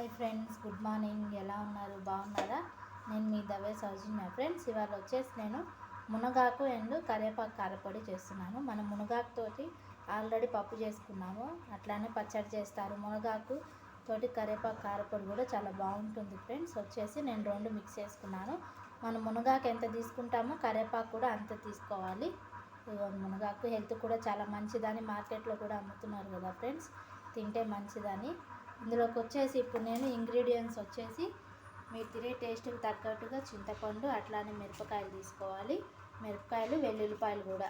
Hi friends good morning. ఎలా ఉన్నారు? బాగున్నారా? నేను మీ దవే సౌజన్య ఫ్రెండ్స్ ఇవాళ వచ్చేసి నేను మునగాకు అండ్ కరివేపాకు కారపొడి చేస్తున్నాను. మనం మునగాకుతోటి ఆల్రెడీ పప్పు చేసుకున్నాము. అట్లానే పచ్చడి చేస్తారు. మునగాకు తోటి కరివేపాకు కారపొడి కూడా చాలా బాగుంటుంది ఫ్రెండ్స్. వచ్చేసి నేను రెండు మిక్స్ చేసుకున్నాను. మనం మునగాకు ఎంత తీసుకుంటామో కరివేపాకు కూడా అంత తీసుకోవాలి. మునగాకు హెల్త్ కూడా చాలా మంచిదని మార్కెట్లో కూడా అమ్ముతున్నారు కదా ఫ్రెండ్స్. తింటే మంచిదని. ఇందులోకి వచ్చేసి ఇప్పుడు నేను ఇంగ్రీడియంట్స్ వచ్చేసి మీరు తినే టేస్ట్కి తగ్గట్టుగా చింతపండు అట్లానే మిరపకాయలు తీసుకోవాలి. మిరపకాయలు వెల్లుల్లిపాయలు కూడా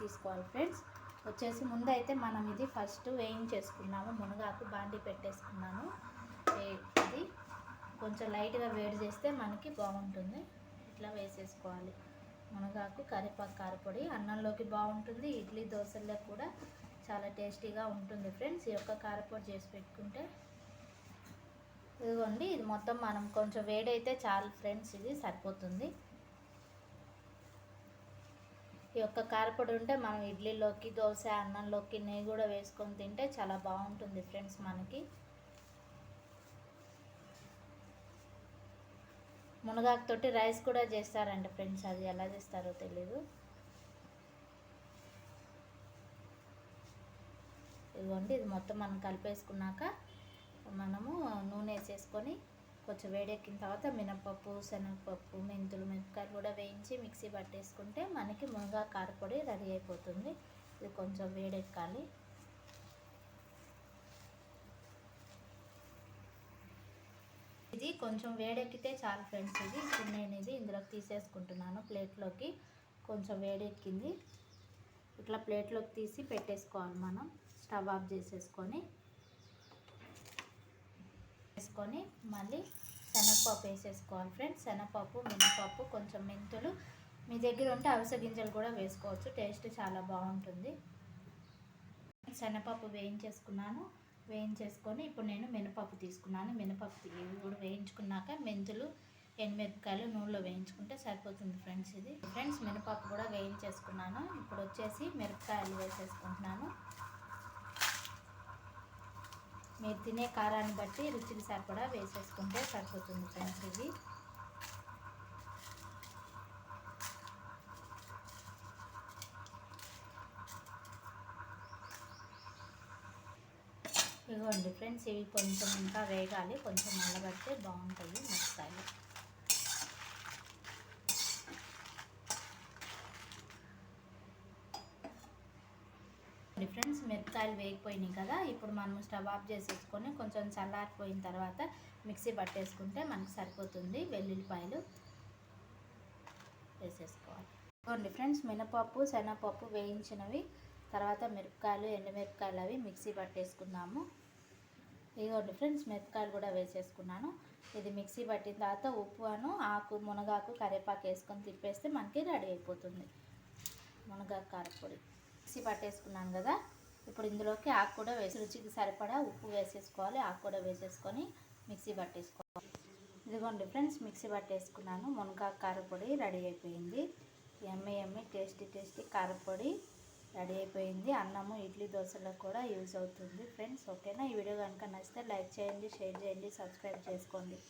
తీసుకోవాలి ఫ్రెండ్స్. వచ్చేసి ముందైతే మనం ఇది ఫస్ట్ వేయించేసుకున్నాము. మునగాకు బాండి పెట్టేసుకున్నాను. ఇది కొంచెం లైట్గా వేడి చేస్తే మనకి బాగుంటుంది. ఇట్లా వేసేసుకోవాలి. మునగాకు కరివేపాకు కారపొడి అన్నంలోకి బాగుంటుంది. ఇడ్లీ దోశల్లో కూడా చాలా టేస్టీగా ఉంటుంది ఫ్రెండ్స్. ఈ యొక్క కారపొడి చేసి పెట్టుకుంటే ఇదిగోండి ఇది మొత్తం మనం కొంచెం వేడైతే చాలు ఫ్రెండ్స్ ఇది సరిపోతుంది. ఈ యొక్క కారపొడి ఉంటే మనం ఇడ్లీలోకి దోశ అన్నంలోకి నెయ్యి కూడా వేసుకొని తింటే చాలా బాగుంటుంది ఫ్రెండ్స్ మనకి. మునగాకుతోటి రైస్ కూడా చేస్తారంట ఫ్రెండ్స్ అది ఎలా చేస్తారో తెలీదు. ఇదిగోండి ఇది మొత్తం మనం కలిపేసుకున్నాక మనము నూనె వేసేసుకొని కొంచెం వేడెక్కిన తర్వాత మినపప్పు శనగపప్పు మెంతులు మిరపకాయలు కూడా వేయించి మిక్సీ పట్టేసుకుంటే మనకి మునగా కారపొడి రెడీ అయిపోతుంది. ఇది కొంచెం వేడెక్కాలి. ఇది కొంచెం వేడెక్కితే చాలు ఫ్రెండ్స్ ఇది. ఇప్పుడు నేను ఇది ఇందులోకి తీసేసుకుంటున్నాను ప్లేట్లోకి. కొంచెం వేడెక్కింది. ఇట్లా ప్లేట్లోకి తీసి పెట్టేసుకోవాలి మనం. స్టవ్ ఆఫ్ చేసేసుకొని వేసుకొని మళ్ళీ శనగపప్పు వేసేసుకోవాలి ఫ్రెండ్స్. శనగపప్పు మినపప్పు కొంచెం మెంతులు. మీ దగ్గర ఉంటే అవిసె గింజలు కూడా వేసుకోవచ్చు. టేస్ట్ చాలా బాగుంటుంది. శనగపప్పు వేయించేసుకున్నాను. వేయించేసుకొని ఇప్పుడు నేను మినపప్పు తీసుకున్నాను. మినపప్పు కూడా వేయించుకున్నాక మెంతులు ఎండుమిరపకాయలు నూనెలో వేయించుకుంటే సరిపోతుంది ఫ్రెండ్స్ ఇది. ఫ్రెండ్స్ మినపప్పు కూడా వేయించేసుకున్నాను. ఇప్పుడు వచ్చేసి మిరపకాయలు వేసేసుకుంటున్నాను. మీరు తినే కారాన్ని బట్టి రుచికి సరిపడా వేసేసుకుంటే సరిపోతుంది ఫ్రెండ్స్ ఇది. ఇవ్వండి ఫ్రెండ్స్ ఇవి కొంచెం ఇంకా వేగాలి. కొంచెం నల్లబడితే బాగుంటుంది మిరపకాయలు. ఫ్రెండ్స్ మిరపకాయలు వేగిపోయినాయి కదా ఇప్పుడు మనం స్టవ్ ఆఫ్ చేసేసుకొని కొంచెం చల్లారిపోయిన తర్వాత మిక్సీ పట్టేసుకుంటే మనకు సరిపోతుంది వెల్లుల్లిపాయలు వేసేసుకోవాలి. ఇవ్వండి ఫ్రెండ్స్ మినపప్పు శనగపప్పు వేయించినవి తర్వాత మిరపకాయలు ఎండుమిరపకాయలు అవి మిక్సీ పట్టేసుకున్నాము ఇదిగోండి ఫ్రెండ్స్ మిరపకాయలు కూడా వేసేసుకున్నాను. ఇది మిక్సీ పట్టిన తర్వాత ఉప్పు అను ఆకు మునగాకు కరివేపాకు వేసుకొని తిప్పేస్తే మనకి రెడీ అయిపోతుంది. మునగాకు కారపొడి. మిక్సీ పట్టేసుకున్నాను కదా ఇప్పుడు ఇందులోకి ఆకు కూడా వేసి రుచికి సరిపడా ఉప్పు వేసేసుకోవాలి ఆకు కూడా వేసేసుకొని మిక్సీ పట్టేసుకోవాలి. ఇదిగోండి ఫ్రెండ్స్ మిక్సీ పట్టేసుకున్నాను. మునగాకు కారపొడి రెడీ అయిపోయింది. ఎమ్మె ఎమ్మె టేస్టీ టేస్టీ కారపొడి రెడీ అయిపోయింది. అన్నము ఇడ్లీ దోశలకు కూడా యూజ్ అవుతుంది ఫ్రెండ్స్ ఓకేనా? ఈ వీడియో కనుక నచ్చితే లైక్ చేయండి షేర్ చేయండి సబ్స్క్రైబ్ చేసుకోండి.